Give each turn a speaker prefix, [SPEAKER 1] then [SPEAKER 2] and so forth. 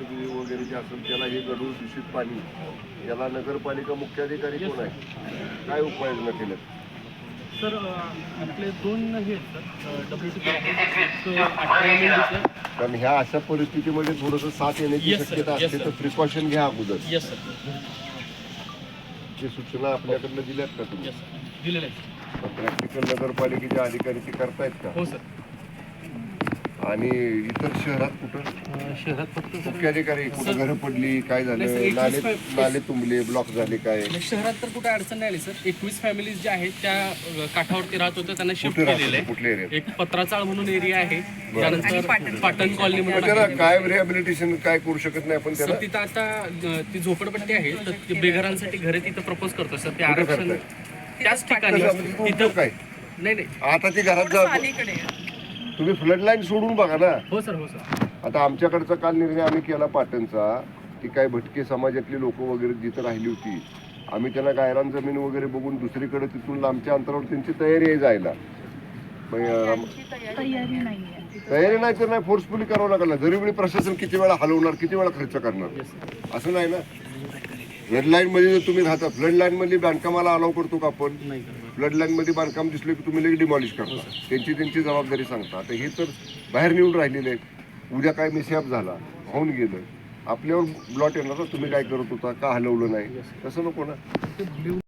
[SPEAKER 1] वगैरे वगैरे जे असेल त्याला हे गढूळ दूषित पाणी याला नगरपालिका मुख्याधिकारी कोण आहे? काय उपाययोजना केल्यात?
[SPEAKER 2] सर आपले दोन हे
[SPEAKER 1] कारण ह्या अशा परिस्थितीमध्ये थोडंसं साथ येण्याची. शक्यता असते. तर प्रिकॉशन घ्या अगोदर.
[SPEAKER 2] येस
[SPEAKER 1] ची सूचना आपल्याकडनं दिल्यात का तुम्ही?
[SPEAKER 2] येस सर दिलेलं आहे
[SPEAKER 1] प्रॅक्टिकल नगरपालिकेचे अधिकारी ते करतायत का?
[SPEAKER 2] हो सर
[SPEAKER 1] आणि इतर शहरात कुठं?
[SPEAKER 2] शहरात फक्त सर
[SPEAKER 1] कुठं घरं पडली काय झालं?
[SPEAKER 2] नाही, सर, एकवीस
[SPEAKER 1] नाले नाले तुंबले ब्लॉक झाले काय?
[SPEAKER 2] शहरात तर कुठे अडचण नाही आली सर. एकवीस फॅमिलीज ज्या आहेत त्या अं, काठावरती राहत होत्या त्यांना शिफ्ट
[SPEAKER 1] कुठे
[SPEAKER 2] केलेलं
[SPEAKER 1] राहतात
[SPEAKER 2] आहे.
[SPEAKER 1] कुठल्या एरियात
[SPEAKER 2] एक पत्राचाळ म्हणून एरिया आहे. त्यानंतर पाटण कॉलनी म्हणून
[SPEAKER 1] त्याला
[SPEAKER 2] आहे.
[SPEAKER 1] काय रिहॅबिलिटेशन काय करू शकत नाही आपण त्याला?
[SPEAKER 2] सर तिथं आता अं, ती झोपडपट्टी आहे तर ती बेघरांसाठी घरे तिथं प्रपोज करतो सर. ते आरक्षण
[SPEAKER 1] करताय?
[SPEAKER 2] त्याच ठिकाणी
[SPEAKER 1] कसं म्हणजे
[SPEAKER 2] तिथं
[SPEAKER 1] काय?
[SPEAKER 2] नाही नाही.
[SPEAKER 1] आता ती घरात जा तुम्ही फ्लड लाईन सोडून बघा ना.
[SPEAKER 2] हो सर हो सर.
[SPEAKER 1] आता आमच्याकडचा काल निर्णय आम्ही केला पाटणचा की काय भटके समाजातली लोक वगैरे जिथं राहिली होती आम्ही त्यांना गायरान जमीन वगैरे बघून दुसरीकडे तिथून लांबच्या अंतरावर त्यांची तयारी आहे जायला. मग,
[SPEAKER 3] तयारी नाहीये.
[SPEAKER 1] तयारी नाही तर नाही फोर्सफुली करावं लागलं जरी वेळी प्रशासन किती वेळा हलवणार किती वेळा खर्च करणार? असं नाही ना? फ्लड लाईन मध्ये जर तुम्ही राहता फ्लड लाईन मधली बांधकामाला अलाव करतो का आपण?
[SPEAKER 2] नाही
[SPEAKER 1] फ्लड बांधकाम दिसलं की तुम्ही लगेच डिमॉलिश करता. त्यांची त्यांची जबाबदारी सांगता. आता हे तर बाहेर निघून राहिलेले आहेत. उद्या काय मिसहॅप झाला होऊन गेलं. आपल्यावर ब्लॉट येणार ना तुम्ही काय करत होता का हलवलं नाही? तसं नको ना.